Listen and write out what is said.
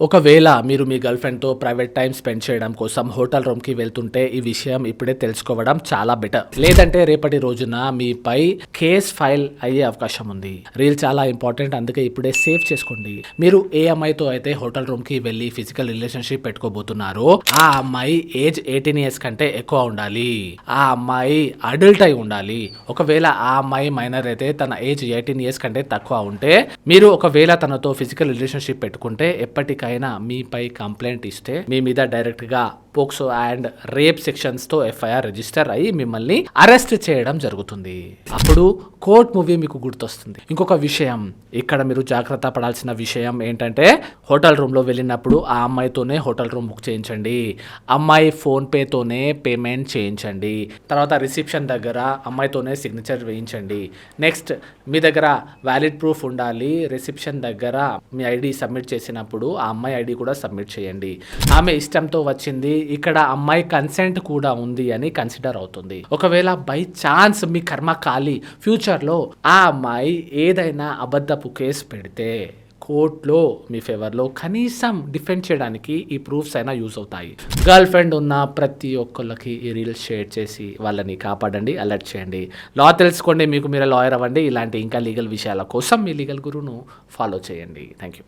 ఒకవేళ మీరు మీ గర్ల్ ఫ్రెండ్తో ప్రైవేట్ టైం స్పెండ్ చేయడం కోసం హోటల్ రూమ్కి వెళ్తుంటే ఈ విషయం ఇప్పుడే తెలుసుకోవడం చాలా బెటర్. లేదంటే రేపటి రోజున మీపై కేస్ ఫైల్ అయ్యే అవకాశం ఉంది. రీల్ చాలా ఇంపార్టెంట్ అందుకే ఇప్పుడే సేవ్ చేసుకోండి. మీరు ఏ అమ్మాయితో అయితే హోటల్ రూమ్కి వెళ్ళి ఫిజికల్ రిలేషన్షిప్ పెట్టుకోబోతున్నారో ఆ అమ్మాయి ఏజ్ ఎయిటీన్ ఇయర్స్ కంటే ఎక్కువ ఉండాలి. ఆ అమ్మాయి అడల్ట్ అయి ఉండాలి. ఒకవేళ ఆ అమ్మాయి మైనర్ అయితే తన ఏజ్ ఎయిటీన్ ఇయర్స్ కంటే తక్కువ ఉంటే మీరు ఒకవేళ తనతో ఫిజికల్ రిలేషన్షిప్ పెట్టుకుంటే ఎప్పటికైనా మీపై కంప్లైంట్ ఇస్తే మీ మీద డైరెక్ట్గా పోక్సో అండ్ రేప్ సెక్షన్స్తో ఎఫ్ఐఆర్ రిజిస్టర్ అయ్యి మిమ్మల్ని అరెస్ట్ చేయడం జరుగుతుంది. అప్పుడు కోర్ట్ మూవీ మీకు గుర్తొస్తుంది. ఇంకొక విషయం ఇక్కడ మీరు జాగ్రత్త పడాల్సిన విషయం ఏంటంటే హోటల్ రూమ్లో వెళ్ళినప్పుడు ఆ అమ్మాయితోనే హోటల్ రూమ్ బుక్ చేయించండి. అమ్మాయి ఫోన్ పేతోనే పేమెంట్ చేయించండి. తర్వాత రిసెప్షన్ దగ్గర అమ్మాయితోనే సిగ్నేచర్ వేయించండి. నెక్స్ట్ మీ దగ్గర వ్యాలిడ్ ప్రూఫ్ ఉండాలి. రిసెప్షన్ దగ్గర మీ ఐడి సబ్మిట్ చేసినప్పుడు ఆ అమ్మాయి ఐడి కూడా సబ్మిట్ చేయండి. ఆమె ఇష్టంతో వచ్చింది ఇక్కడ అమ్మాయి కన్సెంట్ కూడా ఉంది అని కన్సిడర్ అవుతుంది. ఒకవేళ బై ఛాన్స్ మీ కర్మ కాలి ఫ్యూచర్లో ఆ అమ్మాయి ఏదైనా అబద్ధపు కేసు పెడితే కోర్టులో మీ ఫేవర్లో కనీసం డిఫెండ్ చేయడానికి ఈ ప్రూఫ్స్ అయినా యూజ్ అవుతాయి. గర్ల్ ఫ్రెండ్ ఉన్న ప్రతి ఒక్కళ్ళకి ఈ రీల్స్ షేర్ చేసి వాళ్ళని కాపాడండి అలర్ట్ చేయండి. లా తెలుసుకోండి మీకు మీరు లాయర్ అవ్వండి. ఇలాంటి ఇంకా లీగల్ విషయాల కోసం మీ లీగల్ గురువును ఫాలో చేయండి. Thank you